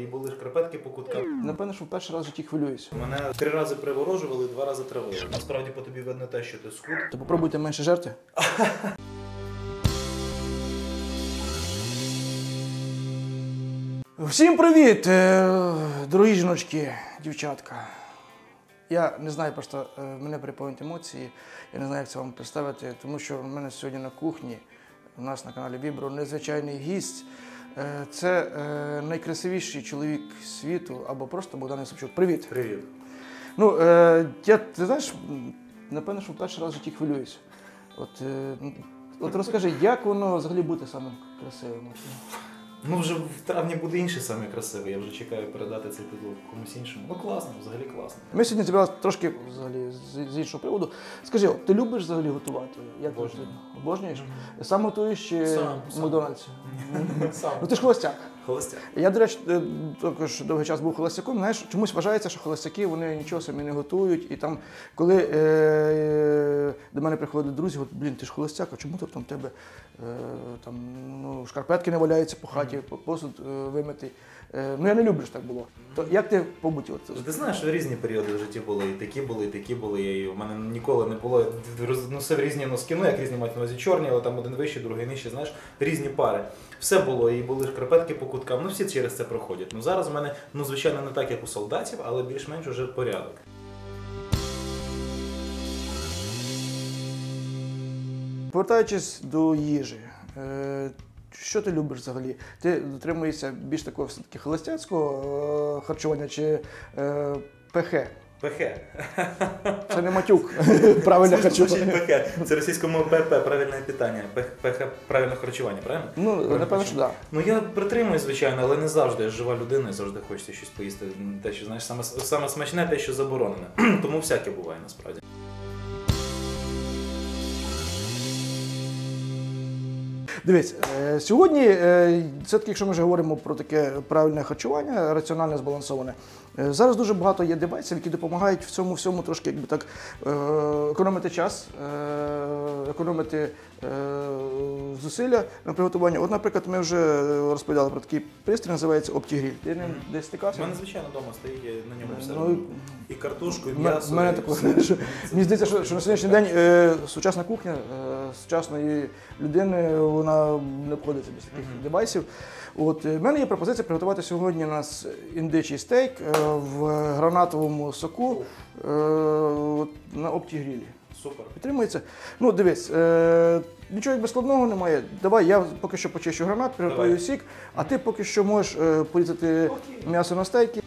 І були шкарпетки по куткам. Напевно, що в перший раз в житті хвилююсь. Мене три рази приворожували, два рази травили. Насправді по тобі видно те, що ти схуд. То попробуйте менше жерти. Всім привіт, е, дорогі жіночки, дівчатка. Я не знаю, просто е, мене переповнюють емоції. Я не знаю, як це вам представити, тому що в мене сьогодні на кухні, у нас на каналі Вібро, незвичайний гість. Е, Це е, найкрасивіший чоловік світу або просто Богдан Ісовчук. Привіт! Привіт. Ну, е, я, ти знаєш, напевно, що в перший раз в житті хвилююсь. От, от розкажи, як воно взагалі бути самим красивим? Ну вже в травні буде інший саме красивий. Я вже чекаю передати цей титул комусь іншому. Ну класно, взагалі класно. Ми сьогодні зібрали трошки взагалі з, з іншого приводу. Скажи, ти любиш взагалі готувати? Як Обожнюю. Обожнюєш? Сам готуєш чи Сам, сам. Макдональдсі? Сам. Ну ти ж холостяк. Холостяк. Я, до речі, е, також довгий час був холостяком. Знаєш, чомусь вважається, що холостяки вони нічого самі не готують. І там, коли е, е, до мене приходять друзі, от, блін, ти ж холостяк, а чому там в тебе е, там, ну, шкарпетки не валяються по хаті, посуд е, вимитий. Е, ну я не люблю, що так було. То як ти побуті? От, Ти знаєш, що різні періоди в житті були, і такі були, і такі були. І в мене ніколи не було. Носив різні носки, ну як різні мають на увазі чорні, але там один вищий, другий нижчий, знаєш, різні пари. Все було, і були шкарпетки по куткам. Ну всі через це проходять. Ну зараз в мене, ну звичайно, не так, як у солдатів, але більш-менш уже порядок. Повертаючись до їжі, е, що ти любиш взагалі? Ти дотримуєшся більш такого все-таки холостяцького е, харчування чи е, ПХ? ПХ. Це не матюк, правильне харчування. ПХ. Це російською мовою ПП, правильне питання. ПХ правильне харчування, правильно? Ну, напевно, що так. Ну я притримуюсь, звичайно, але не завжди. Я ж жива людина і завжди хочеться щось поїсти. Те, що знаєш, саме, саме смачне, те, що заборонене. Тому всяке буває насправді. Дивись, е, сьогодні, е, все-таки, якщо ми вже говоримо про таке правильне харчування, раціональне, збалансоване, зараз дуже багато є девайсів, які допомагають в цьому всьому трошки якби так е, економити час, е, економити е, зусилля на приготування. От, наприклад, ми вже розповідали про такий пристрій, називається OptiGrill. Ти ним десь У стикався? мене, звичайно, вдома стоїть, на ньому все Ну. І картошку, і м'ясо. в мене такого. Мені здається, що, що на сьогоднішній день е, сучасна кухня е, сучасної людини вона не обходиться без таких девайсів. От е, в мене є пропозиція приготувати сьогодні у нас індичий стейк е, в гранатовому соку е, на оптігрілі. Супер. Підтримується. Ну, дивись, е, нічого якби складного немає. Давай, я поки що почищу гранат, приготую сік, а ти поки що можеш е, порізати Окей. м'ясо на стейки.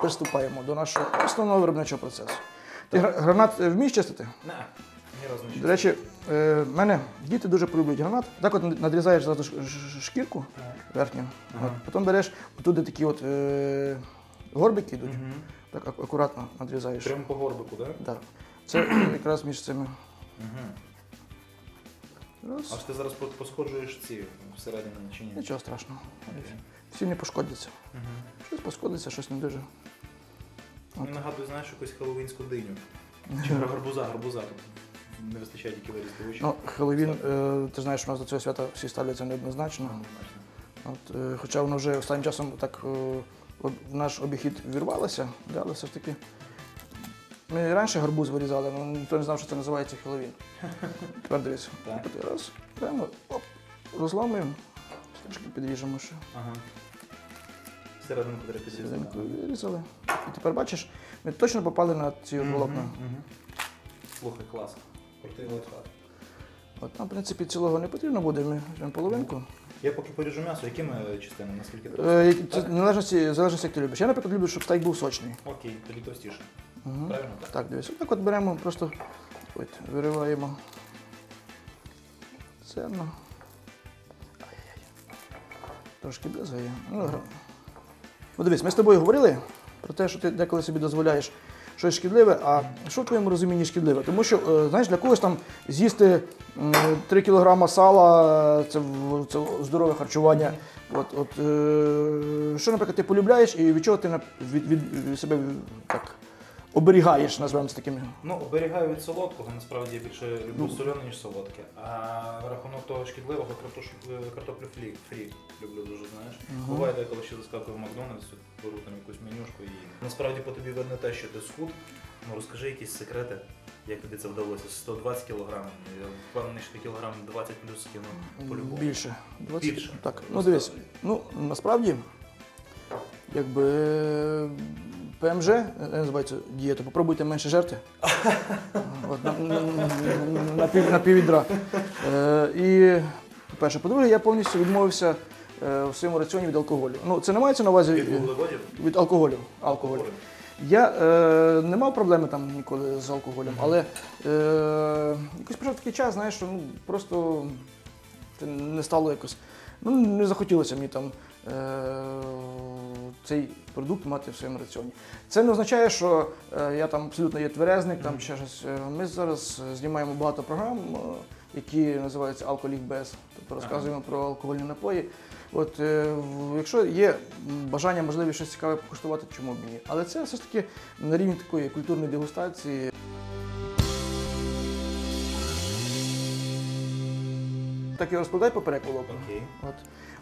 Приступаємо до нашого основного виробничого процесу. Ти гра- гранат е, вмієш чистити? Разу не До речі, е, мене діти дуже полюблюють гранат. Так от надрізаєш зразу шкірку верхню, Ага. от, потім береш отуди такі от е, горбики йдуть, Мгм. так ак- акуратно надрізаєш. Прямо по горбику, так? Да. Це якраз між цими. Угу. А ж ти зараз посходжуєш ці всередині чи ні? Нічого страшного. Окей. Всі не пошкодяться. Мгм. Щось пошкодиться, щось не дуже. Мені нагадує, знаєш, якусь хеллоуінську диню. Чи гарбуза, гарбуза. Не вистачає тільки вирізати очі. Ну, Хеллоуін, е, ти знаєш, у нас до цього свята всі ставляться неоднозначно. От, е, хоча воно вже останнім часом так е, в наш обіхід вірвалося, да, але все ж таки. Ми раніше гарбуз вирізали, але ніхто не знав, що це називається Хеллоуін. Тепер. Так. Раз, прямо оп, розламуємо, трішки підріжемо ще. Ага. Серединку. Серединку вирізали. І тепер бачиш, ми точно попали на ці волокна. Слухай, клас. Крутий лайфхак. От нам, в принципі, цілого не потрібно буде, ми візьмемо половинку. Я поки поріжу м'ясо, якими частинами, наскільки? Е, Це в залежності, в залежності, як ти любиш. Я, наприклад, люблю, щоб стейк був сочний. Окей, тоді товстіше. Угу. Правильно? Так. Дивись. Так от беремо, просто от, вириваємо зерно. Ай-яй. Трошки бризгає. Ну, гра- ну, дивись, ми з тобою говорили про те, що ти деколи собі дозволяєш щось шкідливе, а що в твоєму розумінні шкідливе? Тому що, е, знаєш, для когось там з'їсти 3 кг сала це, це здорове харчування. От, от, е, що, наприклад, ти полюбляєш і від чого ти від, від, від себе так оберігаєш, називаємо це такими. Ну, оберігаю від солодкого, насправді я більше люблю Ну. солене, ніж солодке. А на рахунок того шкідливого картош... картоплю фрі, фрі люблю дуже, знаєш. Мгм. Буває деколи ще заскакую в Макдональдс, беру там якусь менюшку і насправді по тобі видно те, що ти схуд. Ну розкажи якісь секрети, як тобі це вдалося. 120 кілограм. Я впевнений, що кілограм 20 плюс скинув по-любому. Більше. 20? Більше. Так, ну дивись, ну насправді, якби е, ПМЖ, е, називається дієта, попробуйте менше жерти. От, на, на, на, пів, на піввідра. Е, і, по-перше, по-друге, я повністю відмовився е, в своєму раціоні від алкоголю. Ну, це не мається на увазі Від е, вуглеводів? від алкоголю. алкоголю. Я е, не мав проблеми там ніколи з алкоголем, але е, якось прийшов такий час, знаєш, що ну, просто це не стало якось. Ну, не захотілося мені там е, цей продукт мати в своєму раціоні. Це не означає, що е, я там абсолютно є тверезник, там ще щось. Е, Ми зараз знімаємо багато програм, е, які називаються Алколікбез, тобто розказуємо про алкогольні напої. От е, якщо є бажання, можливість щось цікаве покуштувати, чому б ні? Але це все ж таки на рівні такої культурної дегустації. Так і розкладай поперек волокна. Окей. От.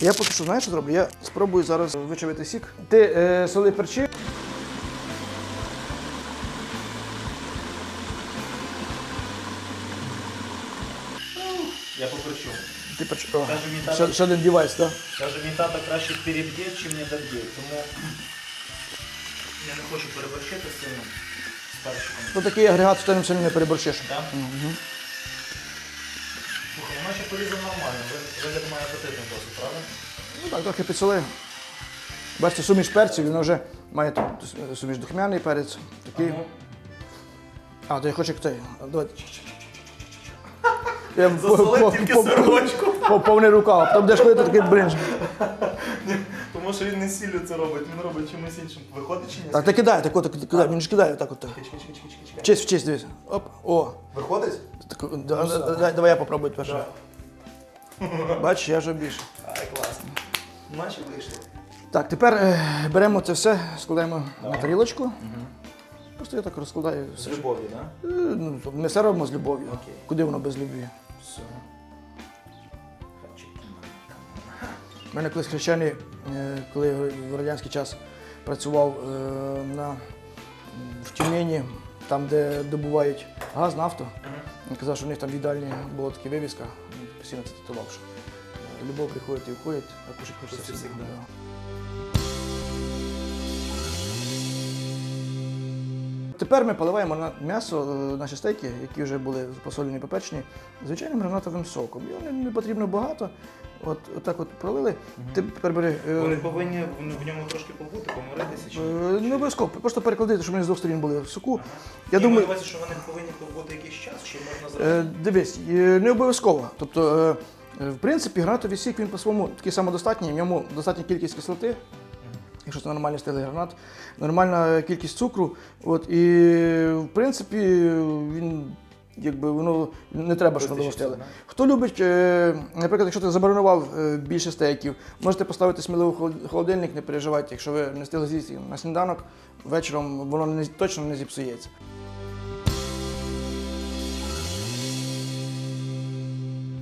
Я поки що знаєш, що зроблю? Я спробую зараз вичавити сік. Ти е, соли перчи. Я поперчу. Ти перч... О, Каже мій ще, тато, ще один девайс, так? каже, мій тато краще переб'є, чим не доб'є. Тому я не хочу переборщити з цим з перчиком. То такий агрегат, що ти сильно не переборщиш. Так? Слухай, вона ще порізана нормально. Вигляд має апетитний досить, правда? Ну так, трохи підсоли. Бачите, суміш перців, він вже має тут суміш духмяний перець. Такий. А, то я хочу. А, Давайте. Я Засолив тільки сорочку. по- повний рукав, а потім будеш ходити такий блин. Тому що він не сіллю це робить, він робить чимось іншим. Виходить чи ні? Так, ти кидай, так от, кидай, він ж кидає так от. В честь, дивись. Оп, о. Виходить? Так, да, да, да, давай я попробую перше. Бачиш, я вже більше. Ай, класно. Наче вийшло. Так, тепер е, беремо це все, складаємо на тарілочку. Просто я так розкладаю З все. любов'ю, так? Е, Ну, ми все робимо з любов'ю. Окей. Куди воно без любві? Все. У мене колись хрещений, е, коли в радянський час працював е, на, в Тюмені, там, де добувають газ, нафту. Він казав, що в них там в їдальні була така вивіска, він постійно це титував, що е, любов приходить і входить, а кушать хочеться всегда. Тепер ми поливаємо на м'ясо, е, наші стейки, які вже були посолені і попечені, звичайним гранатовим соком. Його не потрібно багато. От, отак от пролили. Ти тепер бери. е, Вони повинні в в ньому трошки побути, поморитися чи Е, Не обов'язково, просто перекладити, щоб вони з двох сторін були в соку. Ага. Я Ні, думаю, маю на увазі, що вони повинні побути якийсь час, чи можна е, зразу? дивись, е, не обов'язково. Тобто, е, е, в принципі, гранатовий сік він по-своєму такий самодостатній, в ньому достатня кількість кислоти, якщо це нормальний стилий гранат, нормальна кількість цукру. От, і, в принципі, він. Якби воно не треба, щоб воно Вистачить, Хто любить, е, наприклад, якщо ти забронував е, більше стейків, можете поставити сміливо в холодильник, не переживайте. Якщо ви не встигли з'їсти на сніданок, вечором воно не, точно не зіпсується.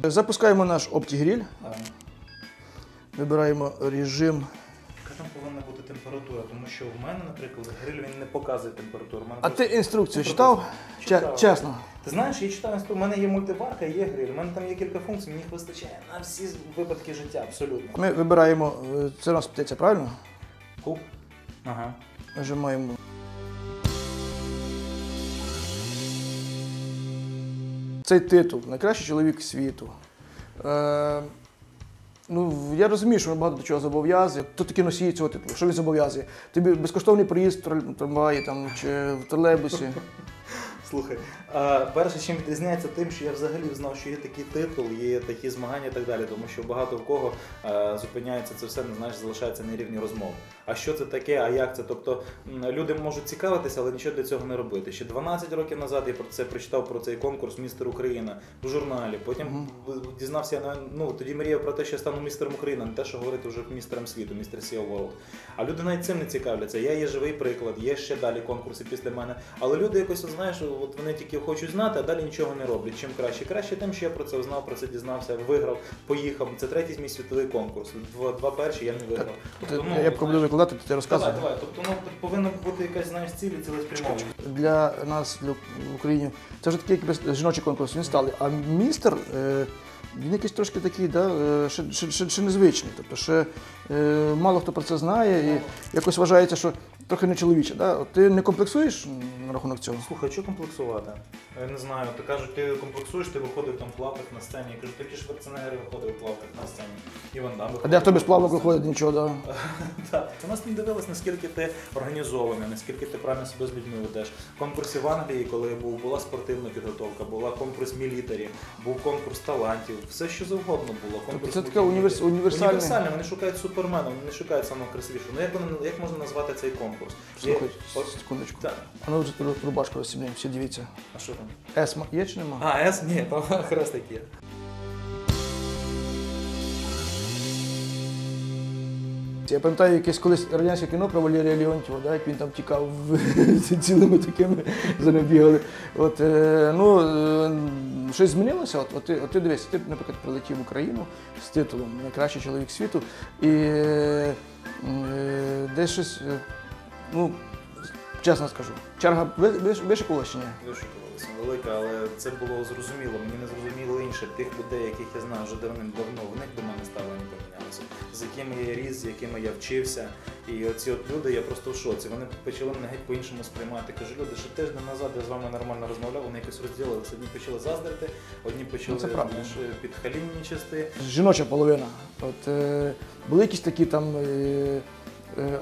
Запускаємо наш А, вибираємо режим. Яка там повинна бути температура? Тому що в мене, наприклад, гриль він не показує температуру. Мене А просто- ти інструкцію читав? Читав. Чесно. Ти знаєш, я інстру, у мене є мультиварка, є гриль, у мене там є кілька функцій, мені їх вистачає на всі випадки життя, абсолютно. Ми вибираємо, е, це у нас птиця, правильно? Куп. Ага. Нажимаємо. Цей титул найкращий чоловік світу. Е, ну, я розумію, що він багато до чого зобов'язує. Хто такі носії цього титулу? Що він зобов'язує? Тобі безкоштовний проїзд в трамваї там, чи в тролейбусі. Слухай, а, перше, чим відрізняється тим, що я взагалі знав, що є такий титул, є такі змагання і так далі, тому що багато в кого а, зупиняється це все, не знаєш, залишається на рівні розмов. А що це таке, а як це? Тобто люди можуть цікавитися, але нічого для цього не робити. Ще 12 років назад я про це прочитав про цей конкурс Містер Україна в журналі. Потім б- дізнався я ну тоді мріяв про те, що я стану містером України, не те, що говорити вже містером світу, містер SEO World. А люди навіть цим не цікавляться. Я є живий приклад, є ще далі конкурси після мене. Але люди якось, знаєш, от вони тільки хочуть знати, а далі нічого не роблять. Чим краще? Краще тим, що я про це знав, про це дізнався, виграв, поїхав. Це третій мій світовий конкурс. Два, два перші я не виграв. Тобто, ну, я б буду викладати, то ти розказуй. Давай, давай. Тобто, ну повинна бути якась знаєш ціль і цілеспрямованість. Для нас для в Україні це вже такий якби жіночий конкурс. Він стали. А містер е, він якийсь трошки такий, да, е, ще, ще, ще, ще незвичний. Тобто ще е, мало хто про це знає і якось вважається, що трохи не чоловіче. Да? Ти не комплексуєш на рахунок цього? Слухай, що комплексувати? Я не знаю. Ти кажуть, ти комплексуєш, ти виходив там в плавках на сцені. Я кажу, такі шварценеггери виходив в плавках на сцені. Іван Дам А де хто без плавок виходить, нічого, да. Так, у нас не дивилось, наскільки ти організований, наскільки ти правильно себе з людьми ведеш. В конкурсі в Англії, коли я був, була спортивна підготовка, була конкурс мілітарі, був конкурс талантів, все що завгодно було. Конкурс це таке універс- універсальне. Універсальне, вони шукають супермена, вони не шукають самого красивішого. Ну як, як можна назвати цей конкурс? Є- Слухай, секундочку. Так. А ну рубашку розсімляємо, всі дивіться. А що там? С є чи нема? А, С? Ні, там хрестик є. Я пам'ятаю якесь колись радянське кіно про Валерія Леонтьєва, да, як він там тікав цілими такими за ним бігали. От, е, ну, е, щось змінилося. От, от, ти, от ти дивись, ти, наприклад, прилетів в Україну з титулом Найкращий чоловік світу, і е, десь щось, ну, чесно скажу, черга ви- ви- чи ні? Вишукувалися велика, але це було зрозуміло. Мені не зрозуміло інше тих людей, яких я знаю вже давним-давно. В них до мене ставлення помінялося, з якими я ріс, з якими я вчився. І оці от люди, я просто в шоці. Вони почали мене геть по-іншому сприймати. Кажу, люди, ще тиждень назад я з вами нормально розмовляв, вони якось розділилися. Одні почали заздрити, одні почали Ну, правда. части. жіноча половина. От, е, були якісь такі там е,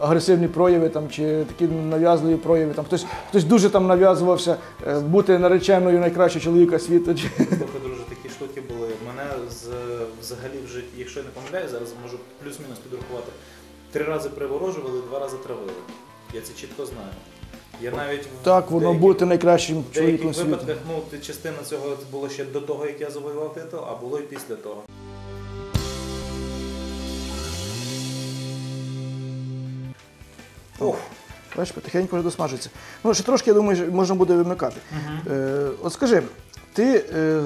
агресивні прояви там, чи такі нав'язливі прояви. Там, хтось, хтось дуже там нав'язувався е, бути нареченою найкращого чоловіка світу. Чи... Слухай, друже, такі штуки були. Мене з взагалі в житті, якщо я не помиляю, зараз можу плюс-мінус підрахувати. Три рази приворожували, два рази травили. Я це чітко знаю. Я навіть Так, воно деяких- бути найкращим в чоловіком деяких випадках, ну, частина цього було ще до того, як я завоював титул, а було і після того. Ух. Бачиш, потихеньку вже досмажується. Ну, ще трошки, я думаю, можна буде вимикати. Е, от скажи, ти е,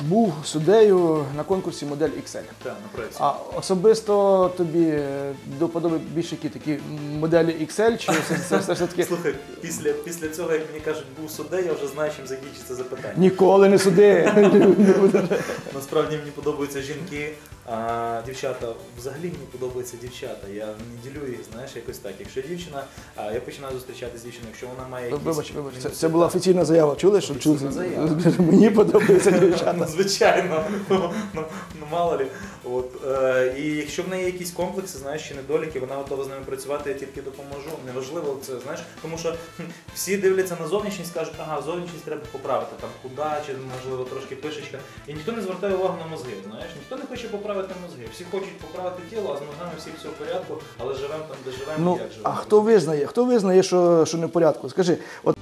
був суддею на конкурсі модель XL. Так, на проєкті. А особисто тобі е, до подоби більше які такі моделі XL, чи все, все, все, все таки Слухай, після, після цього, як мені кажуть, був суддя, я вже знаю, чим закінчиться запитання. ніколи не суди. Насправді мені подобаються жінки, а дівчата взагалі мені подобаються дівчата. Я не ділю їх, знаєш, якось так. Якщо дівчина, а я починаю зустрічатися з дівчиною, якщо вона має якісь... Вибач, вибач, це, це була офіційна заява. Чули, що чули? Мені подобається Ну, дівчата. Звичайно, ну, ну, ну мало лі. От, е, і якщо в неї якісь комплекси, знаєш, чи недоліки, вона готова з ними працювати, я тільки допоможу. Неважливо це, знаєш, тому що хм, всі дивляться на зовнішність, кажуть, ага, зовнішність треба поправити, там худа, чи можливо трошки пишечка. І ніхто не звертає увагу на мозги, знаєш, ніхто не хоче поправити мозги. Всі хочуть поправити тіло, а з мозгами всі все в порядку, але живемо там, де живемо, Ну, як живемо. а хто визнає? Хто визнає, що, що не в порядку? Скажи, от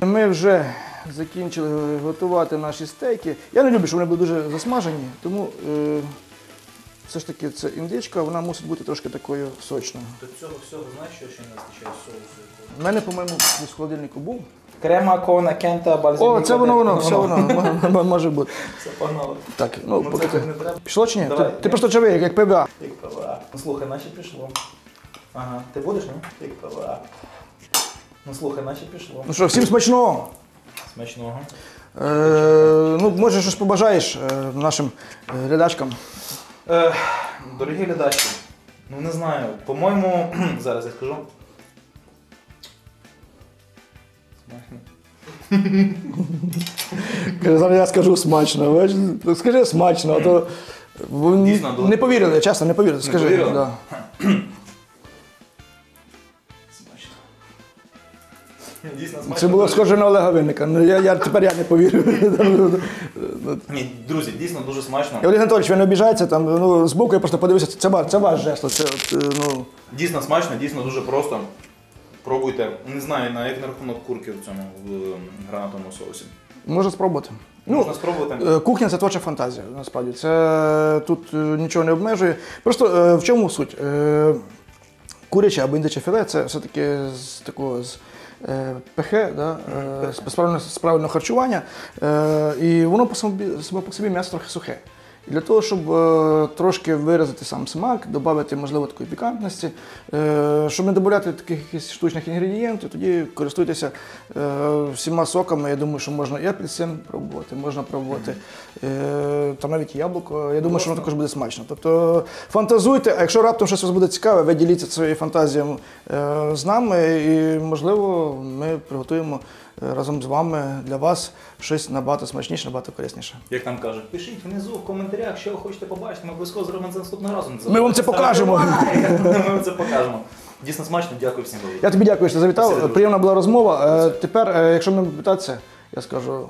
ми вже закінчили готувати наші стейки. Я не люблю, щоб вони були дуже засмажені, тому е, все ж таки це індичка, вона мусить бути трошки такою сочною. До цього всього, знаєш, що ще не вистачає соусу? У мене, по-моєму, десь в холодильнику був. Крема, кона, кента, бальзамік. О, це воно, воно, все воно, м- може бути. Все погнали. Так, ну, Ну, поки це ти- так не треба. Пішло чи ні? Давай. Ти, ти просто чавий, як, ПВА. Як ПВА. Ну слухай, наче пішло. Ага, ти будеш, ні? Як ПВА. Ну слухай, наче пішло. Ну що, всім смачного! Смачного. Е, ну, може, щось побажаєш е, нашим е, глядачкам. Е, дорогі глядачі, ну не знаю, по-моєму, зараз я скажу. Каже, Зараз я скажу смачно. Ну, Скажи смачно, а то вони Дійсно, не повірили, чесно, не повірили. Скажи. повірили? Да. Дійсно смачно. Це було схоже на Олега Винника. Ну я, я тепер я не повірю. Ні, друзі, дійсно дуже смачно. І Олег Анатолійович, ви не обіжається там. Ну збоку я просто подивився. Це ваш, це ваш жест. Це от, е, ну. Дійсно смачно, дійсно дуже просто. Пробуйте. Не знаю, на як на рахунок курки в цьому в м, гранатовому соусі. Можна спробувати. Ну, Можна спробувати. Е, Кухня це творча фантазія, насправді. Це тут е, нічого не обмежує. Просто е, в чому суть? Е, Куряче або індиче філе це все-таки з такого з е, ПХ, да, е, з правильного, харчування. Е, і воно по собі, по собі м'ясо трохи сухе. Для того, щоб е, трошки виразити сам смак, додати, можливо, такої пікантності, е, щоб не додати таких штучних інгредієнтів, тоді користуйтеся е, всіма соками. Я думаю, що можна і апельсин пробувати, можна пробувати е, там навіть яблуко. Я думаю, що воно також буде смачно. Тобто фантазуйте, а якщо раптом щось вас буде цікаве, ви діліться своєю фантазією е, з нами, і можливо ми приготуємо разом з вами для вас щось набагато смачніше, набагато корисніше. Як там кажуть, пишіть внизу в коментарях, що ви хочете побачити, ми обов'язково зробимо це наступного разу. Ми вам це покажемо. Ми вам це покажемо. Дійсно смачно, дякую всім. Я тобі дякую, що завітав. Приємна була розмова. Е, Тепер, е, якщо мене питатися, я скажу,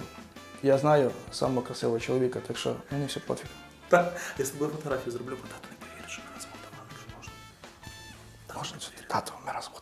я знаю самого красивого чоловіка, так що мені все пофіг. Так, я з тобою фотографію зроблю, бо тато не повірить, що ми разом давали, що можна. Можна, тато, ми разом